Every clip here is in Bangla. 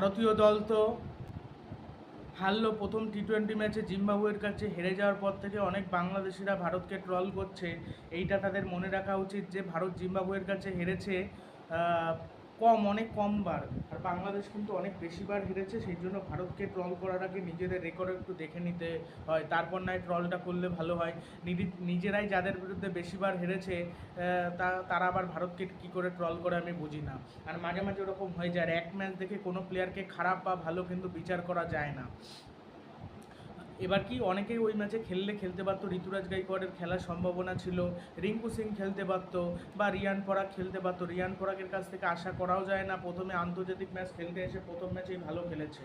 ভারতীয় দল তো হারলো প্রথম টি টোয়েন্টি ম্যাচে জিম্বাবুয়ের কাছে, হেরে যাওয়ার পর থেকে অনেক বাংলাদেশিরা ভারতকে ট্রল করছে। এইটা তাদের মনে রাখা উচিত যে, ভারত জিম্বাবুয়ের কাছে হেরেছে কম, অনেক কম বার। আর বাংলাদেশ কিন্তু অনেক বেশি বার হেরেছে, সেই জন্য ভারতকে ট্রল করার আগে নিজেদের রেকর্ড একটু দেখে নিতে হয়। তারপর নয় ট্রলটা করলে ভালো হয়। নিজেরাই যাদের বিরুদ্ধে বেশি বার হেরেছে তা, তারা আবার ভারতকে কী করে ট্রল করে আমি বুঝি না। আর মাঝে মাঝে ওরকম হয়ে যায় এক ম্যাচ দেখে কোনো প্লেয়ারকে খারাপ বা ভালো কিন্তু বিচার করা যায় না। এবার কি অনেকেই ওই ম্যাচে খেললে খেলতে পারতো, ঋতুরাজ গাইকোয়াড়ের খেলার সম্ভাবনা ছিল, রিঙ্কু সিং খেলতে পারতো বা রিয়ান পরাগ খেলতে পারতো। রিয়ান পরাগের কাছ থেকে আশা করাও যায় না, প্রথমে আন্তর্জাতিক ম্যাচ খেলতে এসে প্রথম ম্যাচেই ভালো খেলেছে।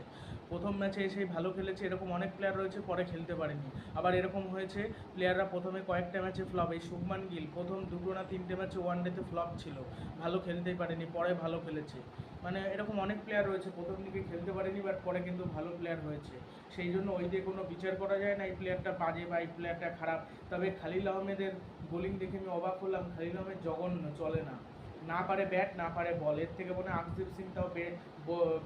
প্রথম ম্যাচে এসেই ভালো খেলেছে, এরকম অনেক প্লেয়ার রয়েছে, পরে খেলতে পারেনি। আবার এরকম হয়েছে প্লেয়াররা প্রথমে কয়েকটা ম্যাচে ফ্লপ এই শুভমান গিল, প্রথম দুটো না তিনটে ম্যাচে ওয়ান ডেতে ফ্লপ ছিল, ভালো খেলতেই পারেনি, পরে ভালো খেলেছে। মানে এরকম অনেক প্লেয়ার রয়েছে, প্রথম দিকে খেলতে পারেনি বাট পরে কিন্তু ভালো প্লেয়ার হয়েছে। সেই জন্য ওই দিয়ে কোনো বিচার করা যায় না, এই প্লেয়ারটা বাজে বা এই প্লেয়ারটা খারাপ। তবে খালিল আহমেদের বোলিং দেখে আমি অবাক হলাম, খালিল আহমেদ জঘন্য, চলে না। না পারে ব্যাট না পারে বল এর থেকে মনে হয় আকদীপ সিং তাও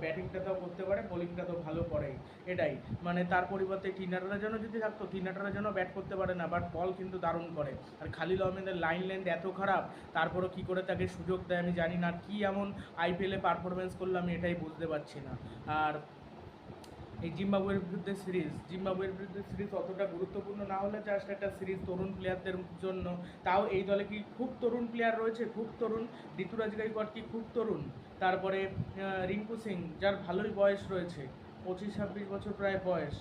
ব্যাটিংটা তো করতে পারে বোলিংটা তো ভালো করেই, এটাই। মানে তার পরিবর্তে টিনাটারা যেন যদি থাকতো, টিনাটারা যেন ব্যাট করতে পারে না বাট বল কিন্তু দারুণ করে। আর খালিল আহমেদের লাইন লেন্থ এত খারাপ, তারপরও কি করে তাকে সুযোগ দেয় আমি জানি না কি এমন আইপিএলে পারফরমেন্স করল আমি এটাই বুঝতে পারছি না। আর এই জিম্বাবুয়ের বিরুদ্ধে সিরিজ, জিম্বাবুয়ের বিরুদ্ধে সিরিজ অতটা গুরুত্বপূর্ণ না হলে জাস্ট একটা সিরিজ তরুণ প্লেয়ারদের জন্য। তাও এই দলে কি খুব তরুণ প্লেয়ার রয়েছে? খুব তরুণ। ঋতুরাজ গাইকট কি খুব তরুণ? তারপরে রিঙ্কু সিং, যার ভালোই বয়স রয়েছে, পঁচিশ ছাব্বিশ বছর প্রায় বয়স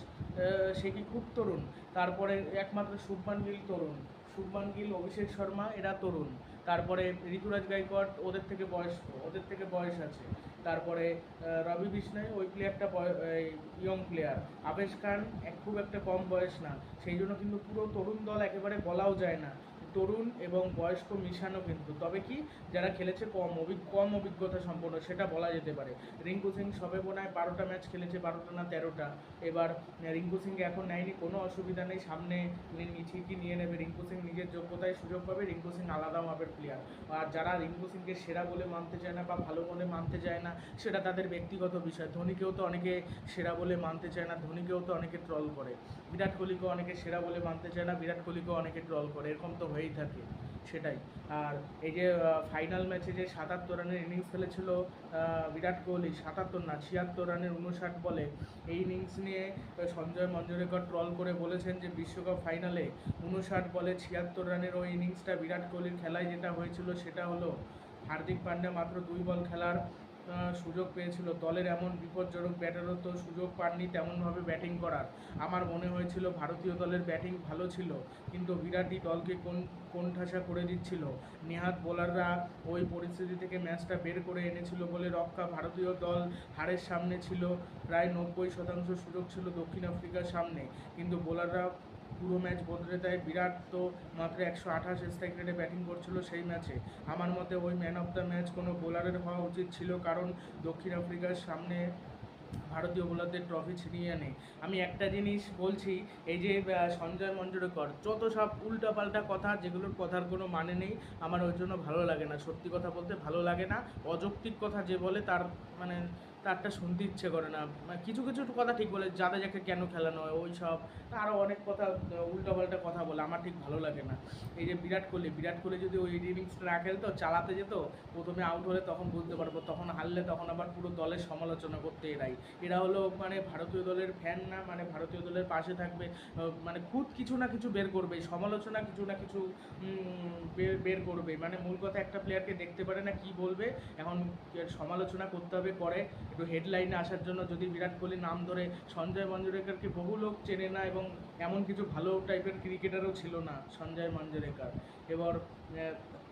সে কি খুব তরুণ? তারপরে একমাত্র শুভমান গিল তরুণ। শুভমান গিল, অভিষেক শর্মা, এরা তরুণ। তারপরে ঋতুরাজ গাইকট ওদের থেকে বয়স, ওদের থেকে বয়স আছে। তারপরে রবি বিষ্ণয় ওই প্লেয়ারটা ইয়ং প্লেয়ার আবেশ খান এক খুব একটা কম বয়স না, সেই জন্য কিন্তু পুরো তরুণ দল একেবারে বলাও যায় না। তরুণ এবং বয়স্ক মিশানো কিন্তু। তবে কি, যারা খেলেছে কম কম অভিজ্ঞতা সম্পন্ন, সেটা বলা যেতে পারে। রিঙ্কু সিং সবে বোনায় বারোটা ম্যাচ খেলেছে, বারোটা না তেরোটা। এবার রিঙ্কু সিংকে এখন নেয়নি, কোনো অসুবিধা নেই, সামনে ঠিকই নিয়ে নেবে। রিঙ্কু সিং নিজের যোগ্যতায় সুযোগ পাবে, রিঙ্কু সিং আলাদা মাপের প্লেয়ার আর যারা রিঙ্কু সিংকে সেরা বলে মানতে চায় না বা ভালো বলে মানতে চায় না সেটা তাদের ব্যক্তিগত বিষয়। ধোনিকেও তো অনেকে সেরা বলে মানতে চায় না, ধোনিকেও তো অনেকে ট্রল করে। বিরাট কোহলিকেও অনেকে সেরা বলে মানতে চায় না, বিরাট কোহলিকেও অনেকে ট্রল করে, এরকম তো হয়েই থাকে, সেটাই। আর এই যে ফাইনাল ম্যাচে যে সাতাত্তর রানের ইনিংস খেলেছিল বিরাট কোহলি, সাতাত্তর না, ছিয়াত্তর রানের উনষাট বলে, এই ইনিংস নিয়ে সঞ্জয় মঞ্জরেকর ট্রল করে বলেছেন যে বিশ্বকাপ ফাইনালে উনষাট বলে ছিয়াত্তর রানের ওই ইনিংসটা বিরাট কোহলির খেলায় যেটা হয়েছিল সেটা হলো হার্দিক পান্ডে মাত্র দুই বল খেলার সুযোগ পেয়েছিল। দলের এমন বিপজ্জনক ব্যাটারও তো সুযোগ পাননি তেমনভাবে ব্যাটিং করার। আমার মনে হয়েছিল ভারতীয় দলের ব্যাটিং ভালো ছিল, কিন্তু বিরাটই দলকে কোন, কোণঠাসা করে দিচ্ছিল। নেহাত বোলাররা ওই পরিস্থিতি থেকে ম্যাচটা বের করে এনেছিল বলে রক্ষা ভারতীয় দল হারের সামনে ছিল। প্রায় নব্বই শতাংশ সুযোগ ছিল দক্ষিণ আফ্রিকার সামনে, কিন্তু বোলাররা পুরো ম্যাচ বদলে দেয়। বিরাট তো মাত্র একশো আঠাশ স্ট্রাইক রেটে ব্যাটিং করছিল সেই ম্যাচে। আমার মতে ওই ম্যান অফ দ্য ম্যাচ কোনো বোলারের হওয়া উচিত ছিল, কারণ দক্ষিণ আফ্রিকার সামনে ভারতীয় বোলারদের ট্রফি ছিনিয়ে আনে। আমি একটা জিনিস বলছি, এই যে সঞ্জয় মঞ্জরেকর যত সব উল্টাপাল্টা কথা, যেগুলোর কথার কোনো মানে নেই, আমার ওই জন্য ভালো লাগে না। সত্যি কথা বলতে ভালো লাগে না। অযৌক্তিক কথা যে বলে, তার মানে তারটা শুনতে ইচ্ছে করে না। মানে কিছু কিছু কথা ঠিক বলে, যাদের যাকে কেন খেলানো হয়, ওই সব। আরও অনেক কথা, উল্টাপাল্টা কথা বলে, আমার ঠিক ভালো লাগে না। এই যে বিরাট কোহলি বিরাট কোহলি যদি ওই ইনিংসটা না খেলতো, চালাতে যেত, প্রথমে আউট হলে তখন বুঝতে পারব, তখন হারলে তখন আবার পুরো দলের সমালোচনা করতে এরাই। এরা হলো মানে ভারতীয় দলের ফ্যান না মানে ভারতীয় দলের পাশে থাকবে মানে খুদ কিছু না কিছু বের করবে, সমালোচনা কিছু না কিছু বের- করবে। মানে মূল কথা একটা প্লেয়ারকে দেখতে পারে না, কি বলবে, এখন সমালোচনা করতে হবে একটু হেডলাইনে আসার জন্য যদি বিরাট কোহলি নাম ধরে সঞ্জয় মঞ্জরেকারকে বহু লোক চেনে না এবং এমন কিছু ভালো টাইপের ক্রিকেটারও ছিল না সঞ্জয় মঞ্জুরেকার। এবার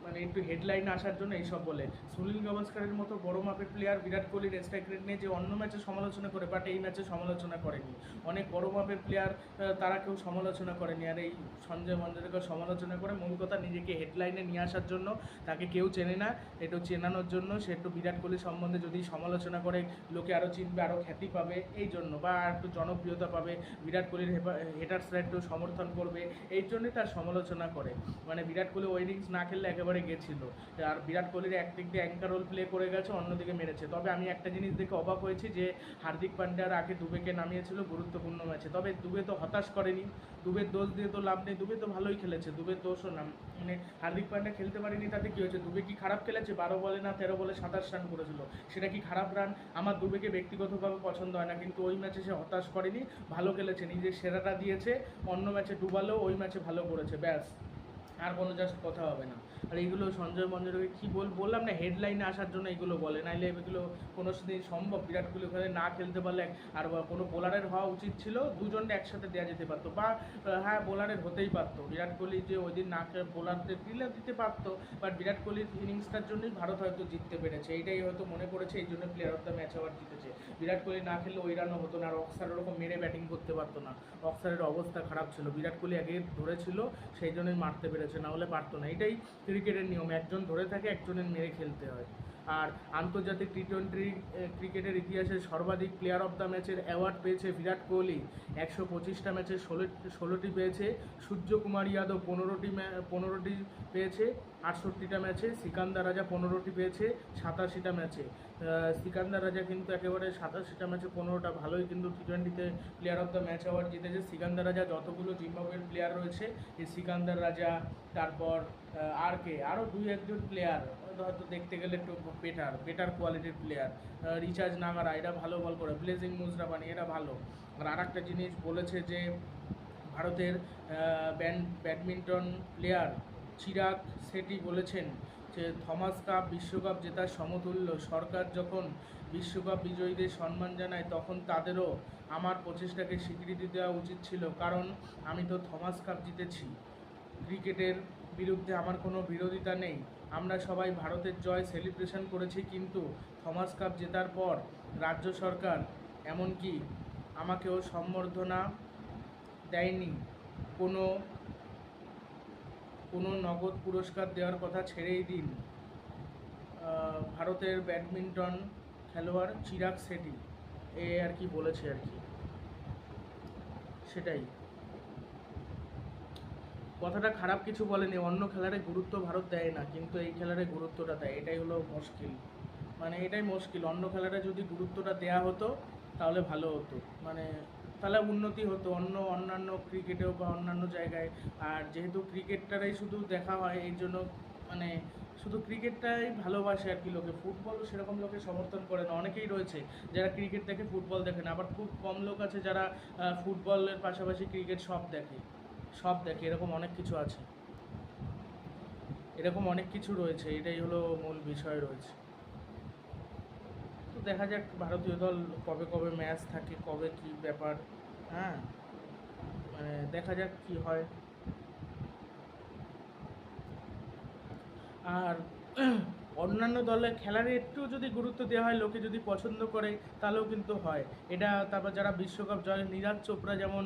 মানে একটু হেডলাইন আসার জন্য এইসব বলে। সুনীল গাভাস্কারের মতো বড় মাপের প্লেয়ার বিরাট কোহলির স্ট্রাইক নিয়ে যে অন্য ম্যাচে সমালোচনা করে বাট এই ম্যাচে সমালোচনা করেনি। অনেক বড় মাপের প্লেয়ার তারা কেউ সমালোচনা করেনি। আর এই সঞ্জয় মঞ্জরেকর সমালোচনা করে মূল কথা নিজেকে হেডলাইনে নিয়ে আসার জন্য, তাকে কেউ চেনে না। একটু চেনানোর জন্য, সে একটু বিরাট কোহলি সম্বন্ধে যদি সমালোচনা করে, লোকে আরও চিনবে আরও খ্যাতি পাবে, এই জন্য। বা একটু জনপ্রিয়তা পাবে, বিরাট কোহলির হেটার্সরা একটু সমর্থন করবে, এই জন্যই তার সমালোচনা করে। মানে বিরাট কোহলি ওই না খেললে একেবারে একেবারে গেছিল। আর বিরাট কোহলির একদিক দিয়ে অ্যাঙ্কার রোল প্লে করে গেছে অন্যদিকে মেরেছে। তবে আমি একটা জিনিস দেখে অবাক হয়েছি যে, হার্দিক পান্ডিয়ার আগে দুবেকে নামিয়েছিল গুরুত্বপূর্ণ ম্যাচে। তবে দুবে তো হতাশ করেনি। দুবের দোষ দিয়ে তো লাভ নেই। দুবে তো ভালোই খেলেছে। দুবের দোষও না মানে হার্দিক পান্ডিয়া খেলতে পারেনি, তাতে কি হয়েছে? দুবে কি খারাপ খেলেছে? বারো বলে না তেরো বলে সাতাশ রান করেছিল। সেটা কি খারাপ রান আমার দুবেকে ব্যক্তিগতভাবে পছন্দ হয় না, কিন্তু ওই ম্যাচে সে হতাশ করেনি। ভালো খেলেছে। নিজের সেরাটা দিয়েছে। অন্য ম্যাচে ডুবালেও ওই ম্যাচে ভালো করেছে। ব্যাস। আর কোনো জাস্ট কথা হবে না। আর এইগুলো সঞ্জয় মঞ্জুরকে কী বল, বললাম না হেডলাইনে আসার জন্য এগুলো বলে। নাইলে এগুলো কোনো দিন সম্ভব বিরাট কোহলি ওখানে না খেলতে পারলে আর কোনো বোলারের হওয়া উচিত ছিল, দুজনকে একসাথে দেওয়া যেতে পারতো। বা হ্যাঁ বোলারের হতেই পারতো। বিরাট কোহলি যে ওই দিন না বোলারদের দিলে, দিতে পারতো। বাট বিরাট কোহলির ইনিংসটার জন্যই ভারত হয়তো জিততে পেরেছে। এইটাই হয়তো মনে করেছে এই জন্য player of the match award জিতেছে। বিরাট কোহলি না খেললে ওই রানও হতো না। আর অক্সার ওরকম মেরে ব্যাটিং করতে পারতো না। অক্সারের অবস্থা খারাপ ছিল। বিরাট কোহলি আগে ধরেছিল, সেই জন্যই মারতে পেরেছে, না হলে পারতো না। এটাই ক্রিকেটের নিয়ম। একজন ধরে থাকে, একজনের মেরে খেলতে হয়। আর আন্তর্জাতিক টি টোয়েন্টি ক্রিকেটের ইতিহাসে সর্বাধিক প্লেয়ার অফ দ্য ম্যাচের অ্যাওয়ার্ড পেয়েছে বিরাট কোহলি। একশো পঁচিশটা ম্যাচে ষোলো, ষোলোটি পেয়েছে। সূর্যকুমার যাদব পনেরোটি পনেরোটি পেয়েছে। আটষট্টিটা ম্যাচে সিকান্দার রাজা পনেরোটি পেয়েছে। সাতাশিটা ম্যাচে সিকান্দার রাজা কিন্তু একেবারে সাতাশিটা ম্যাচে পনেরোটা ভালোই কিন্তু টি টোয়েন্টিতে player of the match award জিতেছে। সিকান্দার রাজা যতগুলো জিম্বাবুয়ের প্লেয়ার রয়েছে, এই সিকান্দার রাজা, তারপর আর কে? আরও দুই একজন প্লেয়ার হয়তো দেখতে গেলে একটু বেটার বেটার কোয়ালিটির প্লেয়ার রিচার্জ নাগারা এরা ভালো বল করে ব্লেজিং মুজরাবানি এরা ভালো। আর আর একটা জিনিস বলেছে যে, ভারতের ব্যাডমিন্টন প্লেয়ার চিরাগ শেঠি বলেছেন যে থমাস কাপ বিশ্বকাপ জেতার সমতুল্য। সরকার যখন বিশ্বকাপ বিজয়ীদের সম্মান জানায়, তখন তাদেরও আমার প্রচেষ্টাকে স্বীকৃতি দেওয়া উচিত ছিল। কারণ, আমি তো থমাস কাপ জিতেছি। ক্রিকেটের বিরুদ্ধে আমার কোনো বিরোধিতা নেই। আমরা সবাই ভারতের জয় সেলিব্রেশন করেছি কিন্তু থমাস কাপ জেতার পর রাজ্য সরকার এমনকি আমাকেও সম্বর্ধনা দেয়নি। কোনো কোনো নগদ পুরস্কার দেওয়ার কথা ছেড়েই দিন। ভারতের ব্যাডমিন্টন খেলোয়াড় চিরাগ শেঠি। এ আর কি বলেছে আর কি। সেটাই। কথাটা খারাপ কিছু বলেনি, অন্য খেলারে গুরুত্ব ভারত দেয় না, কিন্তু এই খেলারে গুরুত্বটা দেয়, এটাই হলো মুশকিল। মানে এটাই মুশকিল, অন্য খেলাটা যদি গুরুত্বটা দেয়া হতো, তাহলে ভালো হতো। মানে তাহলে উন্নতি হতো, অন্য, অন্যান্য ক্রিকেটেও বা অন্যান্য জায়গায়। আর যেহেতু ক্রিকেটটারাই শুধু দেখা হয়, এই জন্য মানে শুধু ক্রিকেটটাই ভালোবাসে আর কি লোকে, ফুটবল সেরকম লোকে সমর্থন করে না, অনেকেই রয়েছে যারা ক্রিকেট দেখে ফুটবল দেখে না, আবার খুব কম লোক আছে যারা ফুটবলের পাশাপাশি ক্রিকেট সব দেখে। সব দেখে এরকম অনেক কিছু আছে। এরকম অনেক কিছু রয়েছে, এটাই হলো মূল বিষয় রয়েছে। তো দেখা যাক ভারতীয় দল কবে কবে ম্যাচ থাকে, কবে কি ব্যাপার হ্যাঁ? মানে দেখা যাক কি হয়। আর অন্যান্য দলের খেলার একটু যদি গুরুত্ব দেওয়া হয়, লোকে যদি পছন্দ করে, তাহলেও কিন্তু হয়। এটা তারপর যারা বিশ্বকাপ জয়, নীরাজ চোপড়া যেমন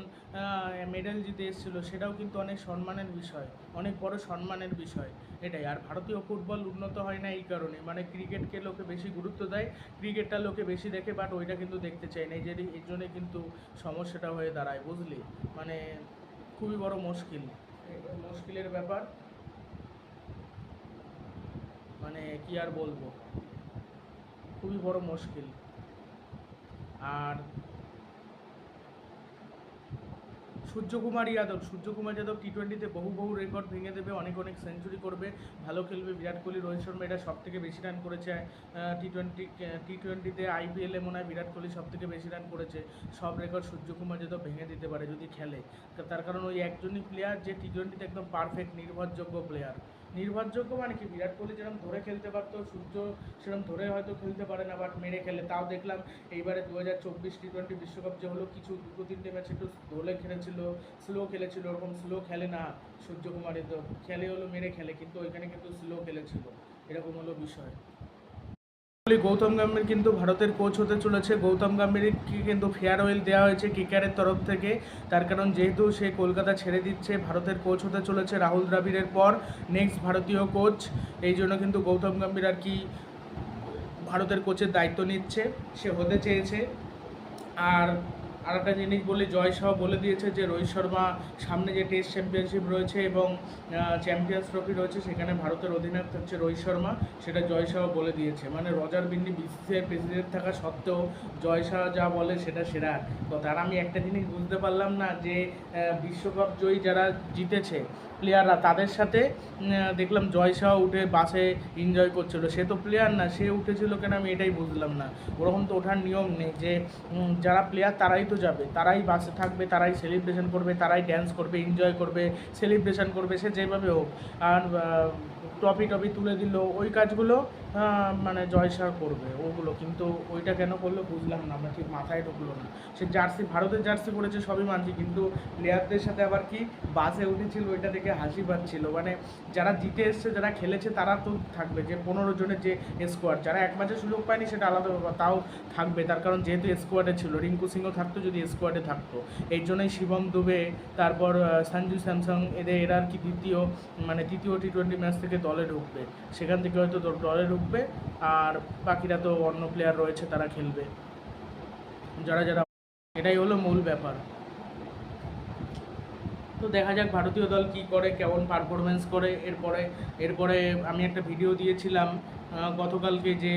মেডেল জিতে এসেছিল, সেটাও কিন্তু অনেক সম্মানের বিষয়। অনেক বড় সম্মানের বিষয়। এটাই। আর ভারতীয় ফুটবল উন্নত হয় না এই কারণে। মানে ক্রিকেটকে লোকে বেশি গুরুত্ব দেয়, ক্রিকেটটা লোকে বেশি দেখে বাট ওইটা কিন্তু দেখতে চায় না। এই যে, এই জন্যে কিন্তু সমস্যাটা হয়ে দাঁড়ায়, বুঝলি? মানে খুবই বড় মুশকিল। মুশকিলের ব্যাপার। মানে কি আর বলব? খুবই বড় মুশকিল। আর সূর্যকুমার যাদব সূর্যকুমার যাদব টি টোয়েন্টিতে বহু বহু রেকর্ড ভেঙে দেবে, অনেক অনেক সেঞ্চুরি করবে। ভালো খেলবে বিরাট কোহলি, রোহিত শর্মা, এটা সব থেকে বেশি রান করেছে। টি টোয়েন্টি টি টোয়েন্টিতে আইপিএলে মনে হয় বিরাট কোহলি সব থেকে বেশি রান করেছে। সব রেকর্ড সূর্যকুমার যাদব ভেঙে দিতে পারে যদি খেলে। তার কারণ ওই একজনই প্লেয়ার যে টি টোয়েন্টিতে একদম পারফেক্ট নির্ভরযোগ্য প্লেয়ার নির্ভরযোগ্য মানে কি? বিরাট কোহলি যেরকম ধরে খেলতে পারতো, সূর্য সেরকম ধরে হয়তো খেলতে পারে না বাট মেরে খেলে। তাও দেখলাম এইবারে দু হাজার চব্বিশ টি টোয়েন্টি বিশ্বকাপ যে হলো, কিছু দুটো তিনটে ম্যাচ একটু ধরে খেলেছিল স্লো খেলেছিল, ওরকম স্লো খেলে না সূর্যকুমার তো। খেলে হলো, মেরে খেলে, কিন্তু ওইখানে কিন্তু স্লো খেলেছিল। এরকম হলো বিষয়। গৌতম গম্ভীর কিন্তু ভারতের কোচ হতে চলেছে। গৌতম গম্ভীরকে কিন্তু ফেয়ারওয়েল দেওয়া হয়েছে কিকারের তরফ থেকে। তার কারণ যেহেতু সে কলকাতা ছেড়ে দিচ্ছে, ভারতের কোচ হতে চলেছে রাহুল দ্রাবিড়ের পর নেক্সট ভারতীয় কোচ এই জন্য কিন্তু গৌতম গম্ভীর আর কি ভারতের কোচের দায়িত্ব নিচ্ছে। সে হতে চেয়েছে। আর আর একটা জিনিস বলি জয় শাহ বলে দিয়েছে যে রোহিত শর্মা সামনে যে টেস্ট চ্যাম্পিয়নশিপ রয়েছে এবং চ্যাম্পিয়ন্স ট্রফি রয়েছে, সেখানে ভারতের অধিনায়ক হচ্ছে রোহিত শর্মা, সেটা জয় শাহ বলে দিয়েছে। মানে রজার বিন্ডি বিসিসিআই প্রেসিডেন্ট থাকা সত্ত্বেও জয় শাহ যা বলে সেটা সেরা কথা আর আমি একটা জিনিস বুঝতে পারলাম না যে বিশ্বকাপ জয়ী যারা জিতেছে প্লেয়াররা তাদের সাথে দেখলাম জয় শাহ উঠে বাসে এনজয় করছিল। সে তো প্লেয়ার না, সে উঠেছিল কেন আমি এটাই বুঝলাম না। ওরকম তো ওঠার নিয়ম নেই যে যারা প্লেয়ার তারাই তো যাবে, তারাই বাসে থাকবে, তারাই সেলিব্রেশন করবে, তারাই ড্যান্স করবে এনজয় করবে সেলিব্রেশন করবে, সে যেভাবে হোক। আর টপি টপি তুলে দিল, ওই কাজগুলো মানে জয় শাহ করবে, ওগুলো। কিন্তু ওইটা কেন করল বুঝলাম না, আমরা ঠিক মাথায় ঢুকলো না। সে জার্সি, ভারতের জার্সি পরেছে সবই মানছি, কিন্তু প্লেয়ারদের সাথে আবার কি বাসে উঠেছিল, ওইটা দেখে হাসি পাচ্ছিল। মানে যারা জিতে এসছে, যারা খেলেছে, তারা তো থাকবে, যে পনেরো জনের যে স্কোয়াড যারা এক ম্যাচে সুযোগ পায়নি, সেটা আলাদা ব্যাপার, তাও থাকবে। তার কারণ যেহেতু স্কোয়াডে ছিল, রিঙ্কু সিংও থাকতো, যদি স্কোয়াডে থাকতো। এই জন্যই শিবম দুবে, তারপর সঞ্জু স্যামসাং, এদের এরা আর কি দ্বিতীয় মানে তৃতীয় টি টোয়েন্টি ম্যাচ থেকে দলে ঢুকবে। সেখান থেকে হয়তো দলে ঢুকবে। আর বাকিরা তো অন্য প্লেয়ার রয়েছে তারা খেলবে। যারা যারা এটাই হলো মূল ব্যাপার। তো দেখা যাক ভারতীয় দল কি করে, কেমন পারফরমেন্স করে। এরপরে এরপরে আমি একটা ভিডিও দিয়েছিলাম গতকালকে যে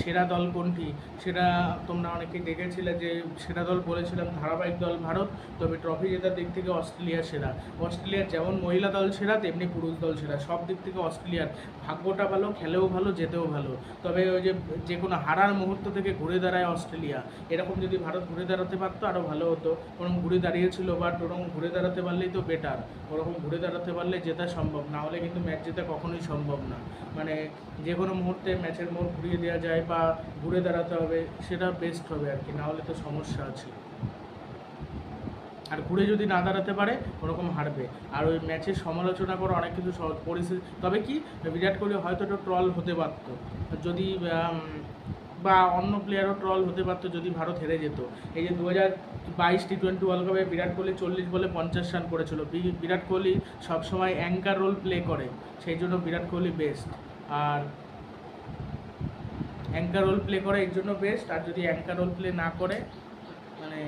সেরা দল কোনটি, সেটা তোমরা অনেকেই দেখেছিলে যে, সেরা দল বলেছিলাম ধারাবাহিক দল ভারত, তবে ট্রফি জেতার দিক থেকে অস্ট্রেলিয়া সেরা। অস্ট্রেলিয়ার যেমন মহিলা দল সেরা, তেমনি পুরুষ দল সেরা। সব দিক থেকে অস্ট্রেলিয়ার ভাগ্যটা ভালো, খেলেও ভালো যেতেও ভালো। তবে ওই যে যে কোনো হারার মুহূর্ত থেকে ঘুরে দাঁড়ায় অস্ট্রেলিয়া। এরকম যদি ভারত ঘুরে দাঁড়াতে পারতো আরও ভালো হতো। ওরকম ঘুরে দাঁড়িয়েছিল বাট, ওরকম ঘুরে দাঁড়াতে পারলেই তো বেটার ওরকম ঘুরে দাঁড়াতে পারলে জেতা সম্ভব, না হলে কিন্তু ম্যাচ জেতা কখনোই সম্ভব না। মানে যে কোনো মুহূর্তে ম্যাচের মোড় ঘুরিয়ে দেওয়া যায় বা ঘুরে দাঁড়াতে হবে, সেটা বেস্ট হবে আর কি, না হলে তো সমস্যা আছে। আর ঘুরে যদি না দাঁড়াতে পারে, ওরকম হারবে। আর ওই ম্যাচের সমালোচনা করে অনেক কিছু পরিস্থিতি। তবে কি, বিরাট কোহলি হয়তো একটু ট্রল হতে পারতো। যদি বা অন্য প্লেয়ারও ট্রল হতে পারতো যদি ভারত হেরে যেত। এই যে দু হাজার বাইশ টি টোয়েন্টি ওয়ার্ল্ড কাপে বিরাট কোহলি চল্লিশ বলে পঞ্চাশ রান করেছিল। বিরাট কোহলি সবসময় অ্যাঙ্কার রোল প্লে করে। সেই জন্য বিরাট কোহলি বেস্ট আর অ্যাঙ্কার রোল প্লে করে এর জন্য বেস্ট আর যদি অ্যাঙ্কার রোল প্লে না করে মানে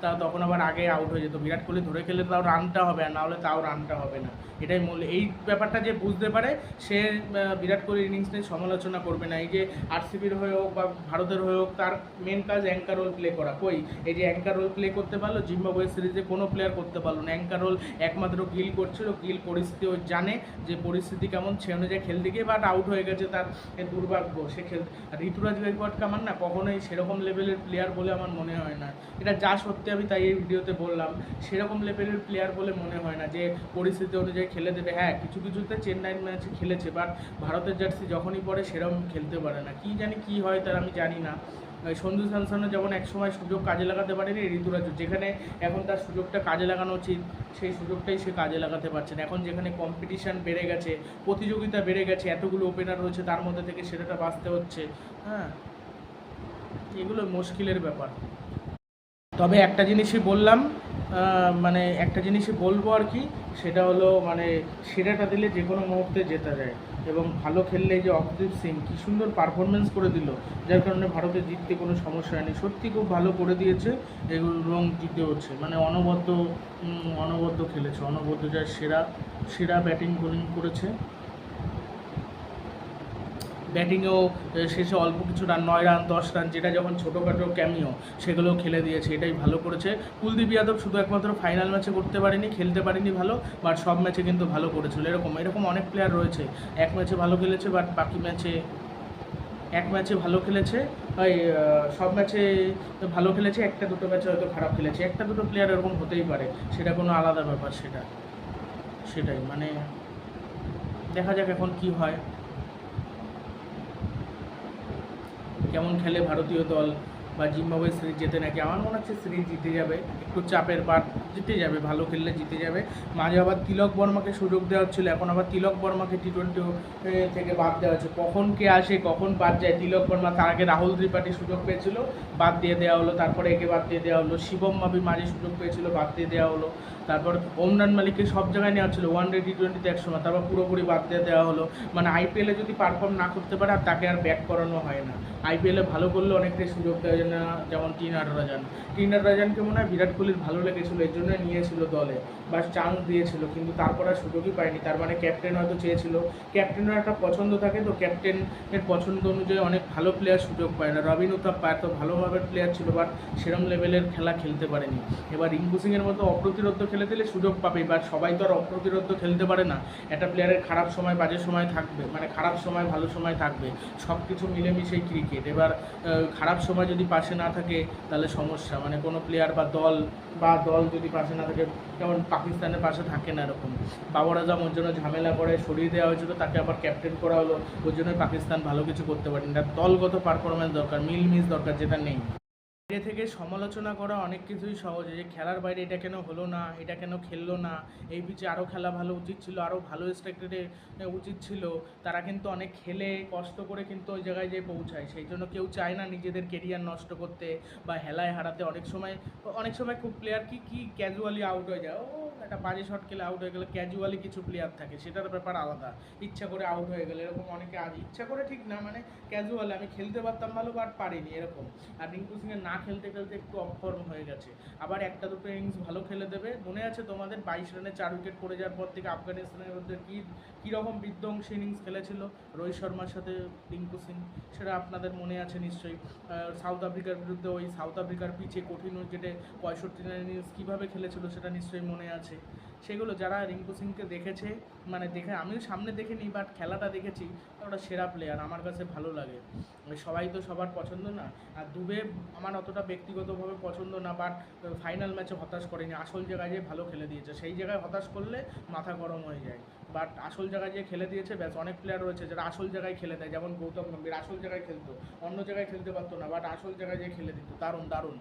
তা তখন আবার আগে আউট হয়ে যেত। বিরাট কোহলি ধরে খেলে তাও রানটা হবে, আর না হলে তাও রানটা হবে না। এটাই মূল। এই ব্যাপারটা যে বুঝতে পারে, সে বিরাট কোহলির ইনিংস নিয়ে সমালোচনা করবে না। এই যে আরসিবির হয়ে হোক বা ভারতের হয়ে হোক, তার মেন কাজ অ্যাঙ্কার রোল প্লে করা। কই? এই যে অ্যাঙ্কার রোল প্লে করতে পারল জিম্বাবুয়ে সিরিজে কোনো প্লেয়ার করতে পারল না। অ্যাঙ্কার রোল একমাত্র গিল করছিল। গিল পরিস্থিতি ও জানে যে পরিস্থিতি কেমন, সে অনুযায়ী খেলতে গিয়ে বাট আউট হয়ে গেছে তার। দুর্ভাগ্য, সে খেল ঋতুরাজ গাইকোয়াড কামান না, কখনোই সেরকম লেভেলের প্লেয়ার বলে আমার মনে হয় না। এটা যা সত্যি আমি তাই এই ভিডিওতে বললাম। সেরকম লেভেলের প্লেয়ার বলে মনে হয় না যে পরিস্থিতি অনুযায়ী খেলে দেবে। হ্যাঁ কিছু কিছুতে চেন্নাই ম্যাচে খেলেছে বাট ভারতের জার্সি যখনই পড়ে সেরকম খেলতে পারে না। কি জানি কি হয় তার আমি জানি না। সঞ্জু স্যামসনও যেমন একসময় সুযোগ কাজে লাগাতে পারেনি ঋতুরাজ যেখানে এখন তার সুযোগটা কাজে লাগানো উচিত, সেই সুযোগটাই সে কাজে লাগাতে পারছে না। এখন যেখানে কম্পিটিশান বেড়ে গেছে, প্রতিযোগিতা বেড়ে গেছে, এতগুলো ওপেনার রয়েছে, তার মধ্যে থেকে সেটাটা বাঁচতে হচ্ছে। হ্যাঁ এগুলো মুশকিলের ব্যাপার। তবে একটা জিনিসই বললাম মানে একটা জিনিসই বলব আর কি, সেটা হলো মানে সেরাটা দিলে যে কোনো মুহূর্তে জেতা যায়। এবং ভালো খেললে যে অপদীপ সিং কী সুন্দর পারফরমেন্স করে দিল, যার কারণে ভারতে জিততে কোনো সমস্যা হয়নি। সত্যি খুব ভালো করে দিয়েছে এবং জিতে হচ্ছে মানে অনবদ্য অনবদ্য খেলেছে, অনবদ্য যা সেরা সেরা ব্যাটিং বোলিং করেছে। ব্যাটিংয়েও শেষে অল্প কিছু রান, নয় রান, দশ রান, যেটা যখন ছোটোখাটো ক্যামিও সেগুলো খেলে দিয়েছে, এটাই ভালো করেছে। কুলদীপ যাদব শুধু একমাত্র ফাইনাল ম্যাচে করতে পারেনি, খেলতে পারেনি ভালো বাট সব ম্যাচে কিন্তু ভালো করেছিল। এরকম এরকম অনেক প্লেয়ার রয়েছে। এক ম্যাচে ভালো খেলেছে বাট বাকি ম্যাচে এক ম্যাচে ভালো খেলেছে, ওই সব ম্যাচে ভালো খেলেছে, একটা দুটো ম্যাচে হয়তো খারাপ খেলেছে। একটা দুটো প্লেয়ার এরকম হতেই পারে, সেটা কোনো আলাদা ব্যাপার, সেটা, সেটাই মানে দেখা যাক এখন কি হয়। কেমন খেলে ভারতীয় দল? বা জিম্বাবুয়ে সিরিজ জেতে নাকি আমার মনে হচ্ছে সিরিজ জিতে যাবে, একটু চাপের পার, জিতে যাবে, ভালো খেললে জিতে যাবে। মাঝে আবার তিলক বর্মাকে সুযোগ দেওয়া হচ্ছিল, এখন আবার তিলক বর্মাকে টি টোয়েন্টি থেকে বাদ দেওয়া হচ্ছে। কখন কে আসে, কখন বাদ যায়? তিলক বর্মা তার আগে রাহুল ত্রিপাঠী সুযোগ পেয়েছিল, বাদ দিয়ে দেওয়া হলো। তারপরে একে বাদ দিয়ে দেওয়া হলো। শিবম মাবি মাঝে সুযোগ পেয়েছিল, বাদ দিয়ে দেওয়া হলো। তারপর ওমরান মালিককে সব জায়গায় নেওয়া ছিল ওয়ান ডে টি টোয়েন্টিতে একসময় তারপর পুরোপুরি বাদ দিয়ে দেওয়া হলো। মানে আইপিএলে যদি পারফর্ম না করতে পারে, আর তাকে আর ব্যাক করানো হয় না। আইপিএলে ভালো করলে অনেকটাই সুযোগ দেয় না, যেমন টি নাটরাজান টি নাটরাজানকে মনে হয় বিরাট কোহলির ভালো লেগেছিলো, এর জন্য নিয়েছিল দলে বা চান্স দিয়েছিল, কিন্তু তারপর আর সুযোগই পায়নি। তার মানে ক্যাপ্টেন হয়তো চেয়েছিল। ক্যাপ্টেনের একটা পছন্দ থাকে তো ক্যাপ্টেনের পছন্দ অনুযায়ী অনেক ভালো প্লেয়ার সুযোগ পায় না। রবিন উত্তাপ্পা এত ভালোভাবে প্লেয়ার ছিল বাট সেরম লেভেলের খেলা খেলতে পারেনি। এবার রিঙ্কু সিংয়ের মতো অপ্রতিরোধ খেলে দিলে সুযোগ পাবে বাট সবাই তো আর অপ্রতিরোধ খেলতে পারে না। একটা প্লেয়ারের খারাপ সময়, বাজে সময় থাকবে মানে খারাপ সময়, ভালো সময় থাকবে। সব কিছু মিলেমিশেই ক্রিকেট এবার খারাপ সময় যদি পাশে না থাকে, তাহলে সমস্যা। মানে কোনো প্লেয়ার বা দল বা দল যদি পাশে না থাকে, যেমন পাকিস্তানের পাশে থাকে না এরকম। বাবর আজম ওর জন্য ঝামেলা করে সরিয়ে দেওয়া হয়েছিল, তাকে আবার ক্যাপ্টেন করা হলো। ওর জন্য পাকিস্তান ভালো কিছু করতে পারেনি। তার দলগত পারফরমেন্স দরকার মিল মিস দরকার, যেটা নেই। বাইরে থেকে সমালোচনা করা অনেক কিছুই সহজ। যে খেলার বাইরে এটা কেন হলো না, এটা কেন খেললো না, এই পিচে আরও খেলা ভালো উচিত ছিল আরও ভালো স্ট্রাইকারে উচিত ছিল, তারা কিন্তু অনেক খেলে, কষ্ট করে কিন্তু ওই জায়গায় যেয়ে পৌঁছায়। সেই জন্য কেউ চায় না নিজেদের কেরিয়ার নষ্ট করতে বা হেলায় হারাতে। অনেক সময় অনেক সময় খুব প্লেয়ার কি কি ক্যাজুয়ালি আউট হয়ে যায়। ও একটা বাজে শট খেলে আউট হয়ে গেলে ক্যাজুয়ালি কিছু প্লেয়ার থাকে, সেটার ব্যাপার আলাদা। ইচ্ছা করে আউট হয়ে গেলে, এরকম অনেকে আজ, ইচ্ছা করে ঠিক না মানে ক্যাজুয়ালি আমি খেলতে পারতাম ভালো বাট পারিনি, এরকম। আর রিঙ্কু সিংয়ের না খেলতে খেলতে একটু অফর্ম হয়ে গেছে। আবার একটা দুটো ইনিংস ভালো খেলে দেবে। মনে আছে তোমাদের বাইশ রানে চার উইকেট পড়ে যাওয়ার পর থেকে আফগানিস্তানের মধ্যে কী, কীরকম বিধ্বংসী ইনিংস খেলেছিল? রোহিত শর্মার সাথে রিঙ্কু সিং, সেটা আপনাদের মনে আছে নিশ্চয়ই। সাউথ আফ্রিকার বিরুদ্ধে ওই সাউথ আফ্রিকার পিচে কঠিন উইকেটে পঁয়ষট্টি রান ইনিংস কীভাবে খেলেছিল, সেটা নিশ্চয়ই মনে আছে। সেগুলো যারা রিঙ্কু সিংকে দেখেছে মানে দেখে, আমিও সামনে দেখিনি বাট খেলাটা দেখেছি, ওটা সেরা প্লেয়ার আমার কাছে ভালো লাগে। সবাই তো সবার পছন্দ না, আর দুবে আমার অতটা ব্যক্তিগতভাবে পছন্দ না বাট ফাইনাল ম্যাচে হতাশ করেনি। আসল জায়গায় যেয়ে ভালো খেলে দিয়েছে। সেই জায়গায় হতাশ করলে মাথা গরম হয়ে যায়। বাট আসল জায়গায় যে খেলে দিয়েছে, ব্যাস, অনেক প্লেয়ার রয়েছে যারা আসল জায়গায় খেলে দেয়। যেমন গৌতম গম্ভীর, আসল জায়গায় খেলতো, অন্য জায়গায় খেলতে পারতো না বাট আসল জায়গায় যে খেলে দিত। দারুণ দারুণ।